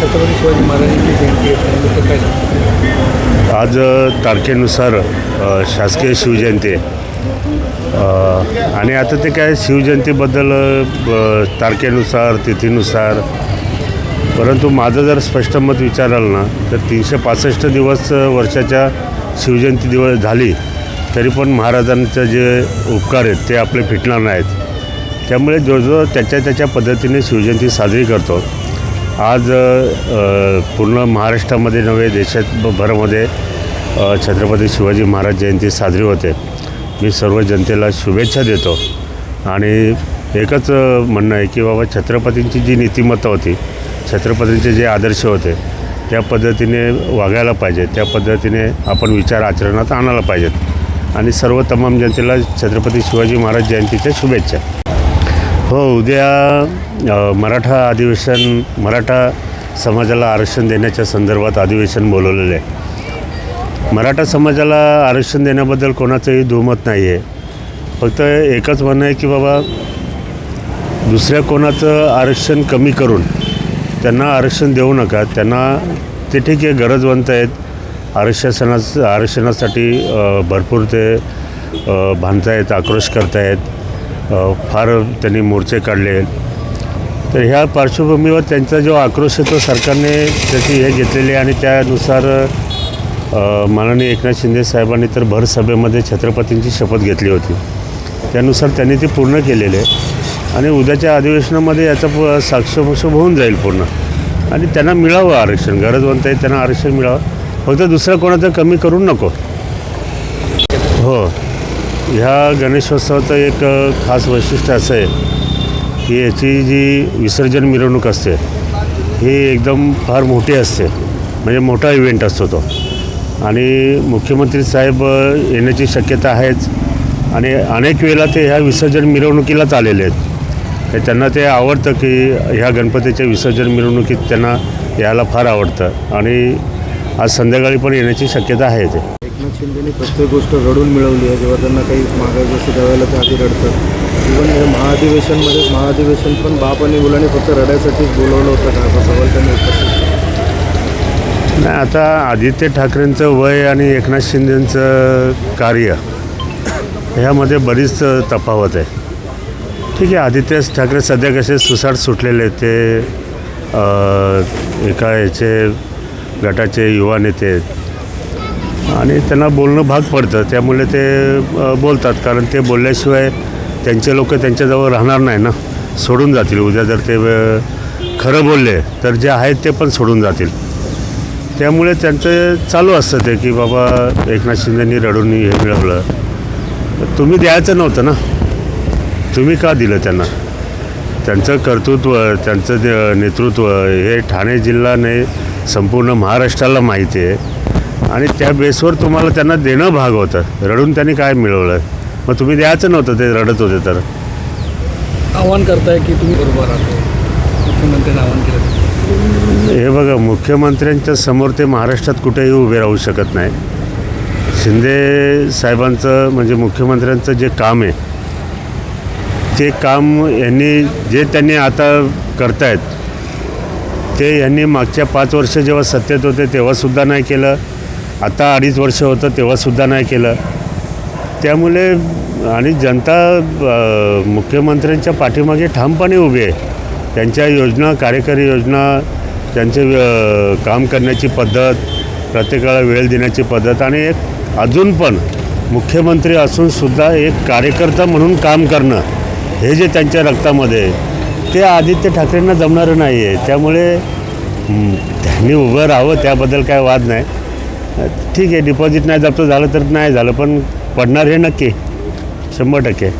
छत्रपती शिवाजी महाराजांची जयंती आहे. काय आज तारखेनुसार शासकीय शिवजयंती आहे. आणि आता ते काय शिवजयंतीबद्दल तारखेनुसार तिथीनुसार परंतु माझं जर स्पष्ट मत विचाराल ना तर तीनशे पासष्ट दिवस वर्षाच्या शिवजयंती दिवस झाली तरी पण महाराजांचं जे उपकार आहेत ते आपले फिटणार नाहीत. त्यामुळे जो जो त्याच्या त्याच्या पद्धतीने शिवजयंती साजरी करतो. आज पूर्ण महाराष्ट्रामध्ये नव्हे देशात भरामध्ये छत्रपती शिवाजी महाराज जयंती साजरी होते. मी सर्व जनतेला शुभेच्छा देतो. आणि एकच म्हणणं आहे की बाबा छत्रपतींची जी नीतिमत्ता होती छत्रपतींचे जे आदर्श होते त्या पद्धतीने वागायला पाहिजे. त्या पद्धतीने आपण विचार आचरणात आणायला पाहिजेत. आणि सर्व तमाम जनतेला छत्रपती शिवाजी महाराज जयंतीच्या शुभेच्छा. हो उद्या मराठा अधिवेशन मराठा समाजाला आरक्षण देण्याच्या संदर्भात अधिवेशन बोलवलेलं आहे. मराठा समाजाला आरक्षण देण्याबद्दल कोणाचंही दुमत नाही आहे फक्त एकच म्हणणं आहे की बाबा दुसऱ्या कोणाचं आरक्षण कमी करून त्यांना आरक्षण देऊ नका. त्यांना ते ठीक आहे गरजवंत आहेत. आरक्षणास आरक्षणासाठी भरपूर ते अ, भांडतायत आक्रोश करतायत. फार त्यांनी मोर्चे काढले तर ह्या पार्श्वभूमीवर त्यांचा जो आक्रोश आहे तो सरकारने त्याची हे घेतलेली आहे आणि त्यानुसार माननीय एकनाथ शिंदे साहेबांनी तर भर सभेमध्ये छत्रपतींची शपथ घेतली होती. त्यानुसार त्यांनी ती पूर्ण केलेली आहे. आणि उद्याच्या अधिवेशनामध्ये याचा प होऊन जाईल पूर्ण. आणि त्यांना मिळावं आरक्षण गरजवंत आहे त्यांना आरक्षण मिळावं. फक्त दुसरं कोणाचं कमी करून नको. हो. ह्या गणेशोत्सवाचं एक खास वैशिष्ट्य असं आहे की याची जी विसर्जन मिरवणूक असते ही एकदम फार मोठी असते. म्हणजे मोठा इव्हेंट असतो तो. आणि मुख्यमंत्री साहेब येण्याची शक्यता आहेच. आणि अनेक वेळेला ते ह्या विसर्जन मिरवणुकीलाच आलेले आहेत. हे त्यांना ते आवडतं की ह्या गणपतीच्या विसर्जन मिरवणुकीत त्यांना यायला फार आवडतं. आणि आज संध्याकाळी पण येण्याची शक्यता आहे ते एकनाथ शिंदेने प्रत्येक गोष्ट रडून मिळवली आहे. जेव्हा त्यांना काही मागायचं असं त्यावेळेला ते आधी रडतात. इव्हन हे महाधिवेशनमध्ये महाधिवेशन पण बाप आणि मुलाने फक्त रडायसाठीच बोलवलं होतं का? असा सवाल त्यांनी उपस्थित नाही आता आदित्य ठाकरेंचं वय आणि एकनाथ शिंदेंचं कार्य ह्यामध्ये बरीच तफावत आहे. ठीक आहे आदित्य ठाकरे सध्या कसे सुसाट सुटलेले ते एका याचे गटाचे युवा नेते आणि त्यांना बोलणं भाग पडतं. त्यामुळे ते बोलतात. कारण ते बोलल्याशिवाय त्यांचे लोक त्यांच्याजवळ राहणार नाही ना. सोडून जातील. उद्या जर ते खरं बोलले तर जे आहेत ते पण सोडून जातील. त्यामुळे त्यांचं चालू असतं ते की बाबा एकनाथ शिंदेंनी रडून हे मिळवलं. तुम्ही द्यायचं नव्हतं ना. तुम्ही का दिलं त्यांना? त्यांचं कर्तृत्व त्यांचं नेतृत्व हे ठाणे जिल्हा नाही संपूर्ण महाराष्ट्राला माहिती आहे. आणि त्या बेसवर तुम्हाला त्यांना देणं भाग होतं. रडून त्यांनी काय मिळवलं? मग तुम्ही द्यायचं नव्हतं ते रडत होते तर. आव्हान करताय की तुम्ही बरोबर आहात. मुख्यमंत्र्यांनी आव्हान केलं. हे बघा मुख्यमंत्र्यांच्या समोर ते महाराष्ट्रात कुठेही उभे राहू शकत नाही. शिंदे साहेबांचं म्हणजे मुख्यमंत्र्यांचं जे काम आहे ते काम यांनी जे त्यांनी आता करतायत ते यांनी मागच्या पाच वर्ष जेव्हा सत्तेत होते तेव्हासुद्धा नाही केलं. आता अडीच वर्ष होतं तेव्हासुद्धा नाही केलं. त्यामुळे आणि जनता मुख्यमंत्र्यांच्या पाठीमागे ठामपणे उभी आहे. त्यांच्या योजना कार्यकारी योजना त्यांचे काम करण्याची पद्धत प्रत्येकाला वेळ देण्याची पद्धत आणि एक अजून पण मुख्यमंत्री असूनसुद्धा एक कार्यकर्ता म्हणून काम करणं हे जे त्यांच्या रक्तामध्ये आहे ते आदित्य ठाकरेंना जमणारं नाही आहे त्यामुळे त्यांनी उभं राहावं त्याबद्दल काय वाद नाही. ठीक आहे डिपॉझिट नाही जप्त झालं तर नाही झालं पण पडणार हे नक्की. शंभर टक्के.